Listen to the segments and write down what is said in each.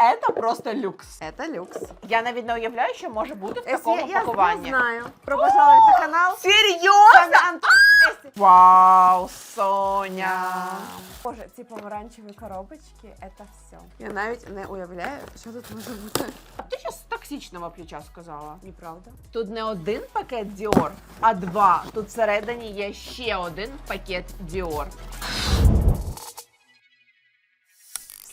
Это просто люкс. Это люкс. Я навіть не уявляю, що може бути в Есі, такому я, я пакуванні. знаю. Про пожалуйста на канал. Серйозно? Саме Антон. Есі. Вау, Соня. Боже, ці помаранчеві коробочки, это все. Я навіть не уявляю, що тут може бути. Ти щось токсичного плеча сказала. Неправда. Тут не один пакет Dior, а два. Тут всередині є ще один пакет Dior.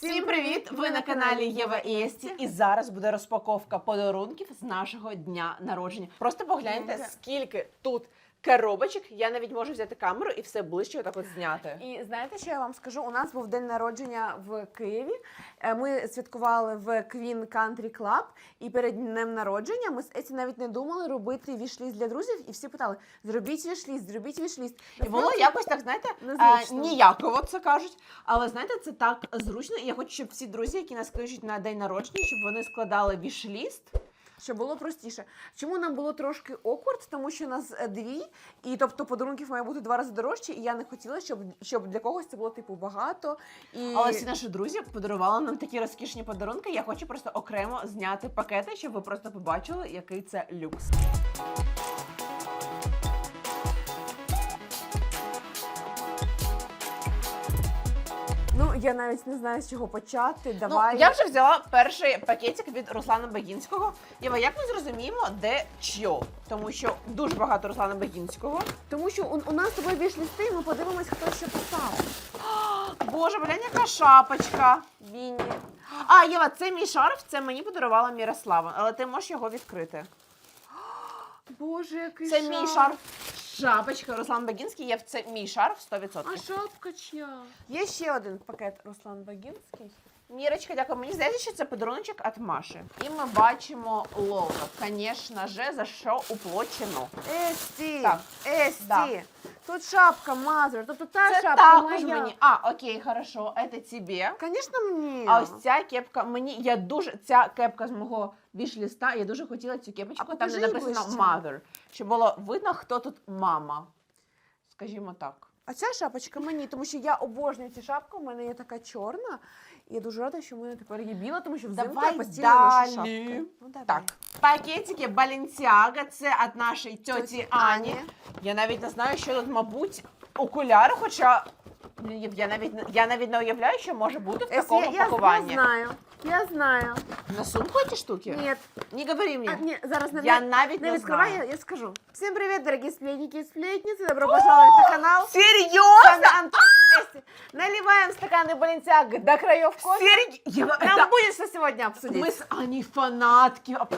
Всім привіт! Ви на каналі Єва і Есті. І зараз буде розпаковка подарунків з нашого дня народження. Просто погляньте, скільки тут коробочок. Я навіть можу взяти камеру і все ближче отак от зняти. І знаєте, що я вам скажу? У нас був день народження в Києві. Е, Ми святкували в Queen Country Club, і перед днем народження ми з Еці навіть не думали робити вішліст для друзів, і всі питали: зробіть вішліст, зробіть вішліст. І було якось так, знаєте, е, Незручно. ніяково це кажуть. Але знаєте, це так зручно. І я хочу, щоб всі друзі, які нас кличуть на день народження, щоб вони складали вішліст. Щоб було простіше. Чому нам було трошки оквард? Тому що нас е, дві, і тобто подарунків має бути два рази дорожче, і я не хотіла, щоб, щоб для когось це було типу багато. І... Але всі наші друзі подарували нам такі розкішні подарунки. Я хочу просто окремо зняти пакети, щоб ви просто побачили, який це люкс. Я навіть не знаю з чого почати. Давай. Ну, я вже взяла перший пакетик від Руслана Багінського. Єва, як ми зрозуміємо, де що? Тому що дуже багато Руслана Багінського. Тому що у, у нас з тобою більш листи, і ми подивимось, хто що писав. Боже, блядь, яка шапочка. Вінні. А, Єва, це мій шарф, це мені подарувала Мірослава, але ти можеш його відкрити. Боже, який Це мій шарф. Шапочка Руслан Багінський, є в це мій шарф 100%. А шапка чия? Є ще один пакет Руслан Багінський. Мірочка, дякую. Мені здається, що це подаруночок від Маші. І ми бачимо лого. Звісно же, за що уплочено. Есті, Так. Есті. Да. Тут шапка Мазер, тобто та Це шапка також моя. мені. А, окей, хорошо, це тебе. Звісно, мені. А ось ця кепка мені. Я дуже ця кепка з мого вішліста. Я дуже хотіла цю кепочку, А там де написано ближче. mother, щоб було видно, хто тут мама. Скажімо так. А ця шапочка мені, тому що я обожнюю цю шапку, у мене є така чорна. І я дуже рада, що в мене тепер є біла, тому що взимку Давай я постійно ношу далі. шапки. Ну, давай. Так, пакетики Balenciaga, це від нашої тьоті Тьоті Ані. Ані. Я навіть не знаю, що тут, мабуть, окуляри, хоча я навіть не- я навіть не уявляю, що може бути в Ес, такому я, я, я пакуванні. знаю, я знаю. На сумку ці штуки? Ні, Не говори мені. а, ні, зараз не, Я не, навіть не не відкривай, знаю. я, я скажу. Всім привіт, дорогі сплетники і сплетниці, добро пожаловать на канал. С Серйозно? вами Антон Эсти. Наливаем стаканы Balenciaga до краев кофе. Серьезно? Ева, Нам это- будет что сегодня обсудить. Мы с Аней фанатки. А, Ты...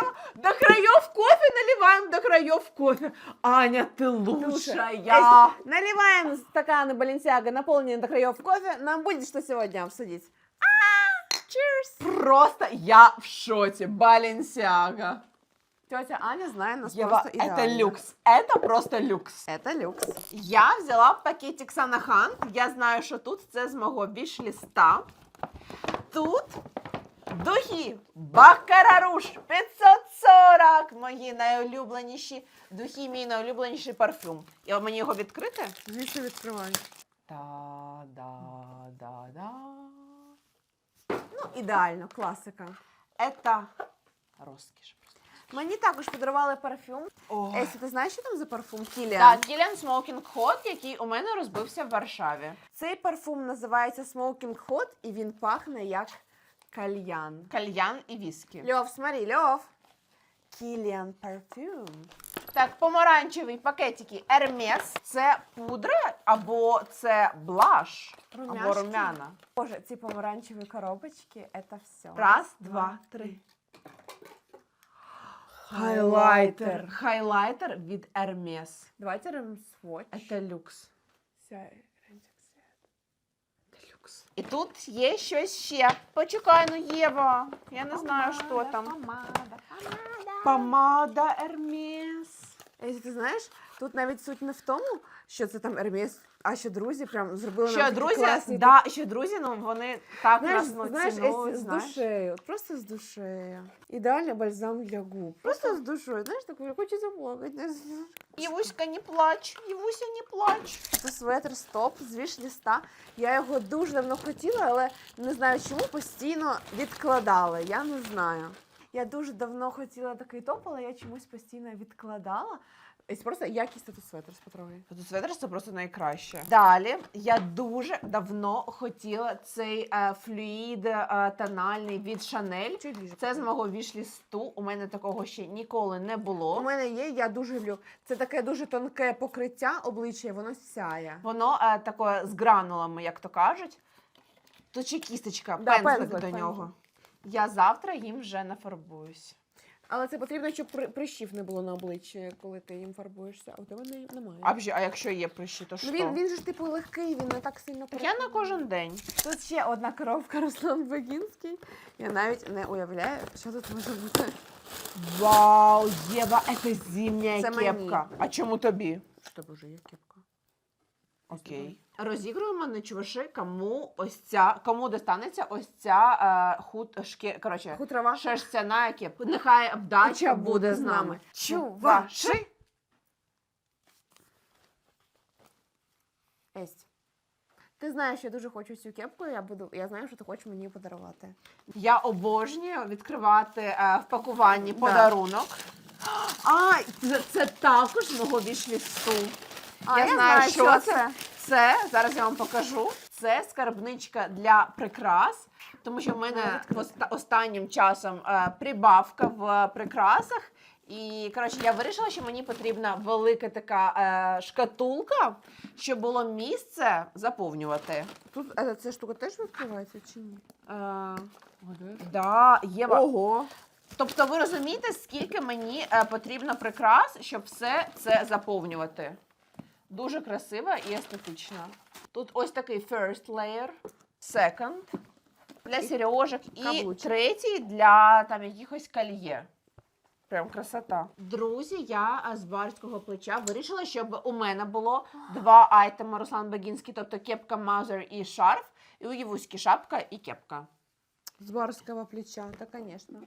Ева, до краев кофе наливаем, до краев кофе. Аня, ты лучшая. Эсти, наливаем стаканы Balenciaga, наполненные до краев кофе. Нам будет что сегодня обсудить. Cheers! Просто я в шоте. Баленсиага. Тетя Аня знает нас Ева, просто это идеально. люкс. Это просто люкс. Это люкс. Я взяла пакетик Санахан. Я знаю, що тут це з мого біш-ліста. Тут духи Бакараруш 540. Мої найулюбленіші духи, мій найулюбленіший парфюм. І мені його відкрити? Звідси відкривай. Та-да-да-да. Ну, ідеально, класика. Это розкіш. Мені також подарували парфюм. О. Есі, ти знаєш, що там за парфум? Кіліан. Так, Кіліан Smoking Hot, який у мене розбився в Варшаві. Цей парфум називається Smoking Hot, і він пахне як кальян. Кальян і віскі. Льов, смотри, Льов. Кіліан парфюм. Так, помаранчевий пакетики Hermes. Це пудра або це блаш, або Румяшки. румяна. Боже, ці помаранчеві коробочки, це все. Раз, два, три. Хайлайтер. Хайлайтер від Hermes. Давайте робимо сводч. Це люкс. Сяй, Рентик, світ. Люкс. І тут є щось ще. Почекай, ну Єва. Я не знаю, що там. Помада, помада. Есі, ти знаєш, Тут навіть суть не в тому, що це там Ерміс, а що друзі прям зробили нам такі друзі, класні да, що друзі, ну вони так Знаєш, нас ну, знаєш, цінують, ес- з знаєш. душею, от просто з душею. Ідеальний бальзам для губ. Просто з душою. Знаєш, так хочеться плакати. не. Євуська, не плач, Євуся, не плач. Це светр стоп з віш-ліста. Я його дуже давно хотіла, але не знаю чому постійно відкладала. Я не знаю. Я дуже давно хотіла такий топ, але я чомусь постійно відкладала. Ось просто якість тут светр з Петрової. Тут светр це просто найкраще. Далі я дуже давно хотіла цей е, флюїд е, тональний від Шанель. Це з мого вішлісту. У мене такого ще ніколи не було. У мене є, я дуже люблю. Це таке дуже тонке покриття обличчя, воно сяє. Воно е, таке з гранулами, як то кажуть. Тут ще кісточка, Да, пензлик, пензлик, до пензлик. нього. Я завтра їм вже нафарбуюсь. Але це потрібно, щоб при- прищів не було на обличчі, коли ти їм фарбуєшся. А у тебе не- немає. А, вже- а якщо є прищі, то Ну, що? він, він же ж типу легкий, він не так сильно Так я на кожен день. Тут ще одна коровка Руслан Багінський. Я навіть не уявляю, що тут може бути. Вау, Єва, це зимня Це мені. кепка. А чому тобі? Що вже є кепка? Окей. Розігруємо на чуваши, кому ось ця, кому достанеться ось ця е, худ, шки, коротше, Хутрова. шерстяна кепка. Нехай вдача буде буде з нами. Чуваши! Есть. Ти знаєш, я дуже хочу цю кепку, я буду. Я знаю, що ти хочеш мені її подарувати. Я обожнюю відкривати е, в пакуванні Да. подарунок. А, це, це також мого вішлісту. А, я, я знаю, знаю, що що це. це. Це зараз я вам покажу. Це скарбничка для прикрас, тому що в мене оста- останнім часом е, прибавка в прикрасах. І коротше, я вирішила, що мені потрібна велика така е, шкатулка, щоб було місце заповнювати. Тут а ця штука теж відкривається чи ні? Е, да, Єва. Ого! Тобто ви розумієте, скільки мені е, потрібно прикрас, щоб все це заповнювати. Дуже красиво і естетично. Тут ось такий first layer, second для сережок і каблучок. третій для там якихось кольє. Прям красота. Друзі, я з барського плеча вирішила, щоб у мене було два айтеми Руслан Багінський, тобто кепка Мазер і шарф, і у Євуськи шапка і кепка. З барського плеча, та, звісно.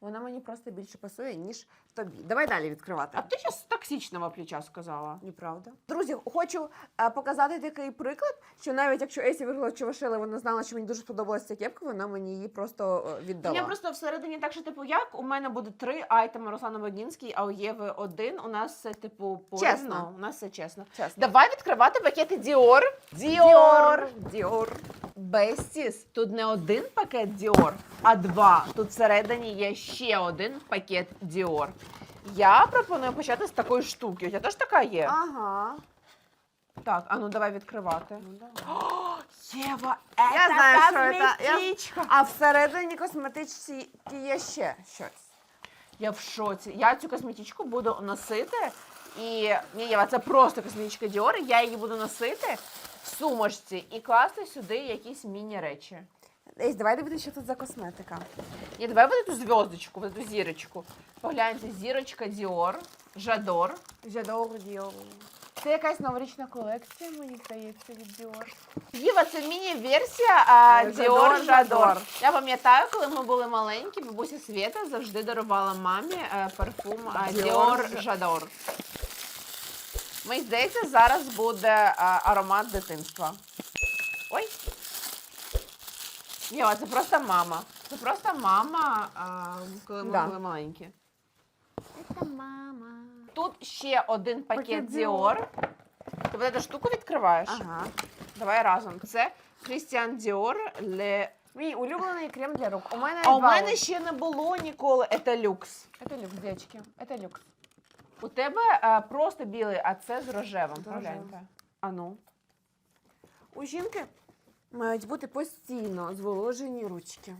Вона мені просто більше пасує, ніж тобі. Давай далі відкривати. А ти з токсичного плеча сказала. Неправда. Друзі, хочу е, показати такий приклад, що навіть якщо Есі виграла Чувашили, вона знала, що мені дуже сподобалася ця кепка, вона мені її просто е, віддала. Я просто всередині так, що типу, як у мене буде три айтеми Руслана Багінський, а у Єви один. У нас все типу порівну. Чесно. У нас все чесно. Чесно. Давай відкривати пакети Dior. Діор! Діор. Бестіс. Тут не один пакет Dior, а два. Тут всередині є ще один пакет Dior. Я пропоную почати з такої штуки. У тебе теж така є? Ага. Так, а ну давай відкривати. Ну, давай. Єва, Я це знаю, що це. Я- косметичка. А всередині косметичці є ще щось. Я в шоці. Я цю косметичку буду носити. І ні, Єва, це просто косметичка Dior. Я її буду носити в сумочці і класти сюди якісь міні-речі. Есь, давай дивитися, що тут за косметика. Ні, давай вот эту зв'язочку, вот эту зірочку. Погляньте, зірочка Dior, Жадор. Жадор Діор. Це якась новорічна колекція, мені здається, від Діор. Єва, це міні-версія а, Е, Dior Жадор, Жадор. Жадор. Я пам'ятаю, коли ми були маленькі, бабуся Света завжди дарувала мамі е, парфум а, Dior Dior Жадор. Мені здається, зараз буде а, аромат дитинства. Єва, це просто мама. Це просто мама, а, коли ми Да. були маленькі. Це мама. Тут ще один пакет, Пакет Dior. Ти вот эту штуку відкриваєш? Ага. Давай разом. Це Christian Dior Le... Мій улюблений крем для рук. У мене А у два мене ще не було ніколи. Це люкс. Це люкс, дівчатки. Це люкс. У тебе е, просто білий, а це з рожевим. З рожевим. Погляньте. А ну. У жінки мають бути постійно зволожені ручки.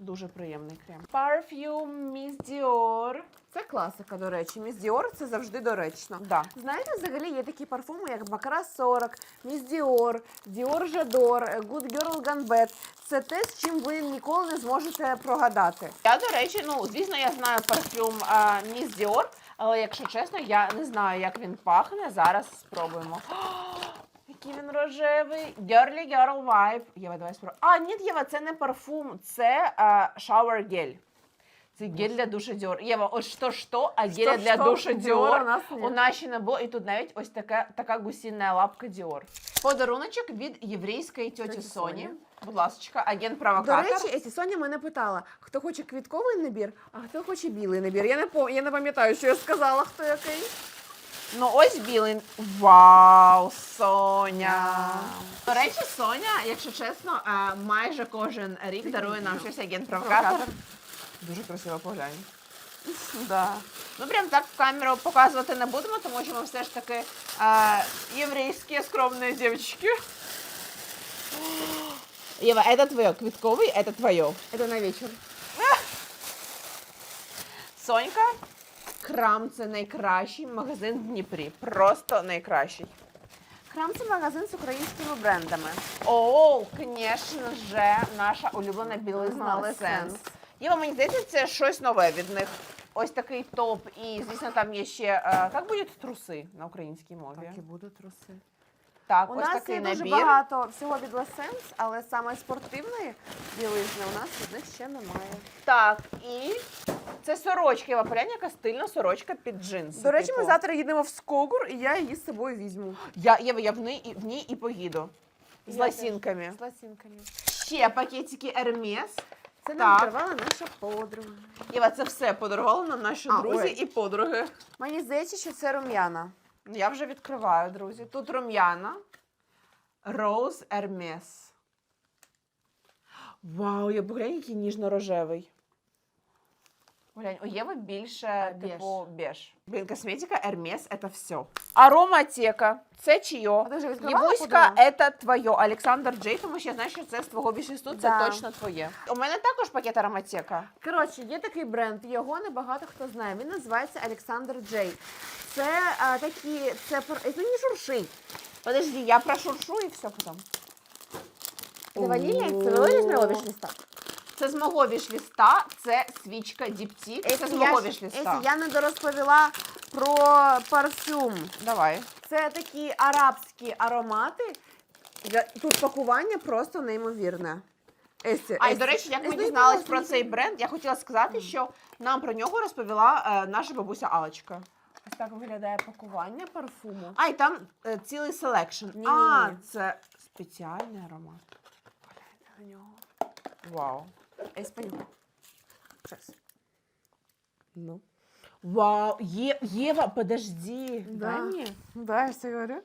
Дуже приємний крем. Parfum Miss Dior. Це класика, до речі. Міс Діор це завжди доречно. Да. Знаєте, взагалі є такі парфуми, як Бакара 40, Міс Діор, Діор Жадор, Good Girl Gone Bad. Це те, з чим ви ніколи не зможете прогадати. Я, до речі, ну, звісно, я знаю парфюм а, Miss Dior, Але якщо чесно, я не знаю, як він пахне. Зараз спробуємо. Який він рожевий. Girly Girl Vibe. Єва, давай спробуємо. А, ні, Єва, це не парфум, це шауер гель. Це гель для душа Dior. Єва, от що що, а геля для Що-що, душа Dior Dior у нас ні. у нас ще не було. І тут навіть ось така, така гусіна лапка Dior. Подаруночок від єврейської тьоті Тьоті Соні. Соні. Будь ласка, агент До провокатор. речі, Есі Соня мене питала, хто хоче квітковий набір, а хто хоче білий набір. Я не по я не пам'ятаю, що я сказала, хто який. Ну, ось білий. Вау, Соня. До речі, Соня, якщо чесно, е, майже кожен рік дарує нам щось агент провокатор. Провокатор. Дуже красиво поглянь. Да. Ну прям так в камеру показувати не будемо, тому що ми все ж таки е, єврейські скромні дівчатки. Єва, это твоє квітковий, это твоє. Це на вечір. Сонька, крам це найкращий магазин в Дніпрі. Просто найкращий. Храм це магазин з українськими брендами. О, звісно же, наша улюблена білизна Знали Сенс. Єва, мені здається, це щось нове від них. Ось такий топ, і звісно, там є ще е, як будуть труси на українській мові. Так і будуть труси. Так, У ось нас такий є дуже набір. багато всього від Sense, але саме спортивної білизни у нас від них ще немає. Так, і це сорочка. Єва, поглянь, яка стильна сорочка під джинси. До речі, типу. ми завтра їдемо в Скогур, і я її з собою візьму. Я, Єва, я в ній, і- в ній і поїду. З Я лосінками. З ласінками. Ще пакетики Hermes. Це Так. нам дарувала наша подруга. Єва, це все подарувало нам наші А, друзі ой. і подруги. Мені здається, що це рум'яна. Я вже відкриваю, друзі. Тут рум'яна. Rose Hermes. Вау, я поглянь, який ніжно-рожевий. Поглянь, у Єви більше, Беж. типу, беж. Блін, косметика Hermes – це все. Ароматека – це чиє? А Євуська – це твоє. Олександр Джей, тому що я знаю, що це з твого бішлісту, це Да. точно твоє. У мене також пакет ароматека. Коротше, є такий бренд, його небагато хто знає. Він називається Олександр Джей. Це а, такі, це це не шуршить. Подожди, я прошуршу і все потім. Це ванілія, це О. вилізне лобіш-ліста. Це з мого вішліста, це свічка Діптік. Це з мого вішліста. я не дорозповіла про парфюм. Давай. Це такі арабські аромати. Тут пакування просто неймовірне. Есі, А і Есі, до речі, як ми Есі, про цей бренд, я хотіла сказати, що нам про нього розповіла е, наша бабуся Алочка. Ось так виглядає пакування парфуму. А, і там е, цілий селекшн. Ні-ні-ні. А, це спеціальний аромат. На нього. Вау. Есь, понюхай. Ну. Вау, Є, Єва, подожди. Да. Дай мені. Да, я все говорю.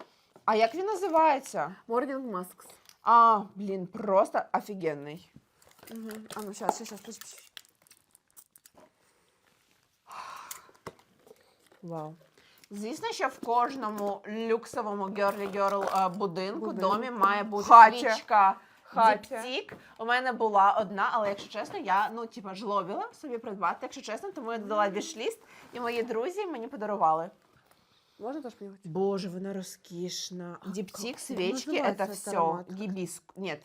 А як він називається? Morning Masks. А, блін, просто офігенний. Угу. А ну сейчас, сейчас, сейчас. Вау. Звісно, що в кожному люксовому girly girl е, будинку, Будинку. домі має бути Хаті. свічка. Хаті. Діптік. У мене була одна, але якщо чесно, я ну типа жлобіла собі придбати, якщо чесно, тому я додала вішліст, і мої друзі мені подарували. Можно тоже понюхать? Боже, вона розкішна. Діптік, як свічки, називається це цей все. аромат? Гібіск. Нет.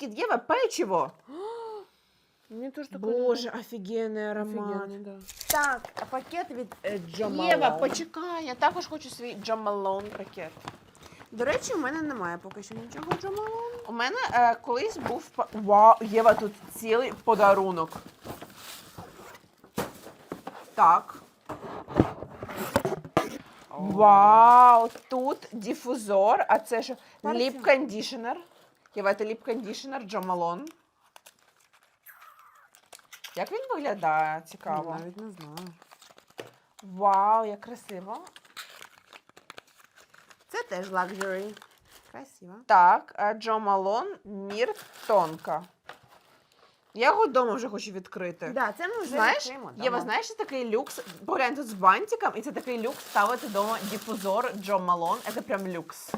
Єва, печиво. Мне тоже такое Боже, офігенний аромат. Да. Так, пакет від е, Єва, почекай, я також хочу свій Джо Малон пакет. До речі, у мене немає поки що нічого Джо Малоун. У мене е, колись був па- Вау, Єва, тут цілий подарунок. Так. Вау, тут дифузор, а це що? Парфюм. Ліп кондишнер. Єва, це ліп кондишнер Джо Малон. Як він виглядає? Цікаво. Навіть не знаю. Вау, як красиво. Це теж лакжері. Красиво. Так, е, Джо Малон, Мір Тонка. Я його вдома вже хочу відкрити. Да, це ми вже Знаєш, відкриємо Єва, знаєш, що такий люкс, поглянь тут з бантиком, і це такий люкс ставити вдома дифузор Джо Малон. Це прям люкс.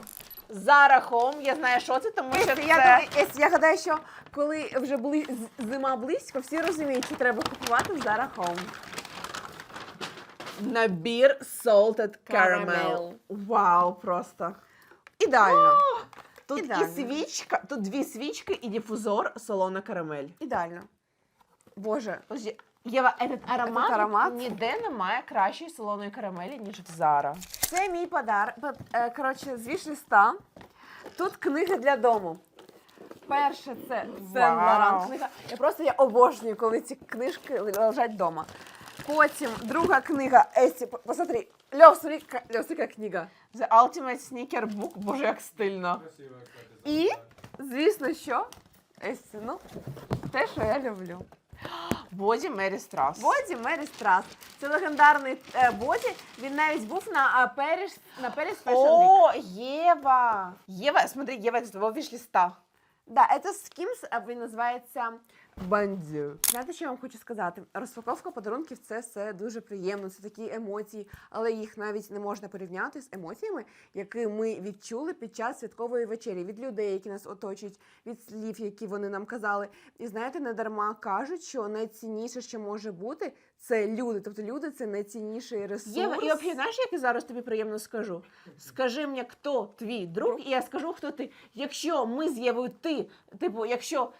Zara Home, я знаю, що це, тому що це... я, думаю, я гадаю, що коли вже були з- зима близько, всі розуміють, що треба купувати Zara Home. Набір Salted Caramel. Caramel. Вау, просто. Ідеально. Тут Ідеально. і свічка, тут дві свічки і дифузор солона карамель. Ідеально. Боже, Подожди, Єва, этот аромат, Этот аромат? ніде немає кращої солоної карамелі, ніж в Зара. Це мій подарок. Коротше, з віш-листа. Тут книги для дому. Перше це Сен Лоран книга. Я просто я обожнюю, коли ці книжки лежать вдома. Потім друга книга Есі. Посмотри, Льов, смотри, ка- Льов, смотри, яка книга. The Ultimate Sneaker Book, боже, як стильно. І, звісно, що? Есі, ну, те, що я люблю. Боді Мері Страс. Боді Мері Страс. Це легендарний е, боді. Він навіть був на е, Paris, на Paris Fashion Week. О, Єва! Єва, смотри, Єва, це твого вішліста. Да, це Skims, а він називається Бандю. Знаєте, що я вам хочу сказати? Розпаковка подарунків це все дуже приємно. Це такі емоції, але їх навіть не можна порівняти з емоціями, які ми відчули під час святкової вечері від людей, які нас оточують, від слів, які вони нам казали. І знаєте, не дарма кажуть, що найцінніше, що може бути, це люди. Тобто люди це найцінніший ресурс. Єва, і взагалі, знаєш, як я зараз тобі приємно скажу? Скажи мені, хто твій друг, і я скажу, хто ти. Якщо ми з Євою ти, типу, якщо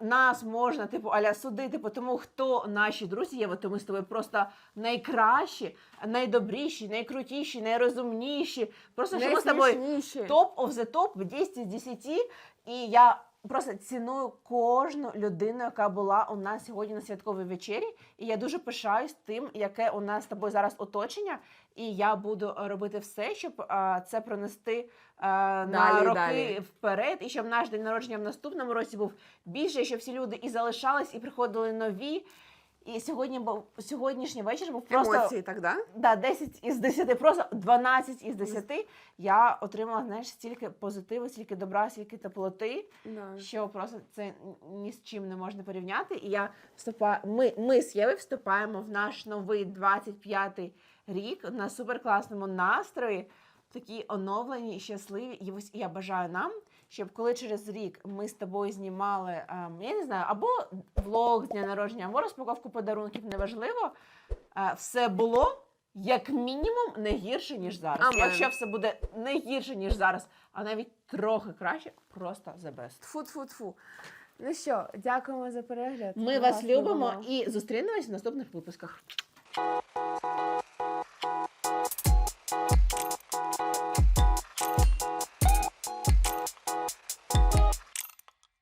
нас можна, типу, аля судити по тому, хто наші друзі Єва, то ми з тобою просто найкращі, найдобріші, найкрутіші, найрозумніші. Просто що ми з тобою топ of the top, 10 з 10. І я просто ціную кожну людину, яка була у нас сьогодні на святковій вечері. І я дуже пишаюсь тим, яке у нас з тобою зараз оточення. І я буду робити все, щоб а, це пронести а, на Далі, роки далі. вперед, і щоб наш день народження в наступному році був більше, щоб всі люди і залишались, і приходили нові. І сьогодні був сьогоднішній вечір був просто Емоції, так, да? Да, 10 із 10, просто 12 із 10. Я отримала, знаєш, стільки позитиву, стільки добра, стільки теплоти, Да. що просто це ні з чим не можна порівняти. І я вступаю, ми, ми з Євою вступаємо в наш новий 25-й рік на суперкласному настрої, такі оновлені щасливі. І ось я бажаю нам, щоб коли через рік ми з тобою знімали, ем, я не знаю, або влог з дня народження, або розпаковку подарунків, неважливо, е, все було як мінімум не гірше, ніж зараз. Амен. Якщо все буде не гірше, ніж зараз, а навіть трохи краще, просто the best. Тфу-тфу-тфу. Ну що, дякуємо за перегляд. Ми вас любимо і зустрінемось в наступних випусках.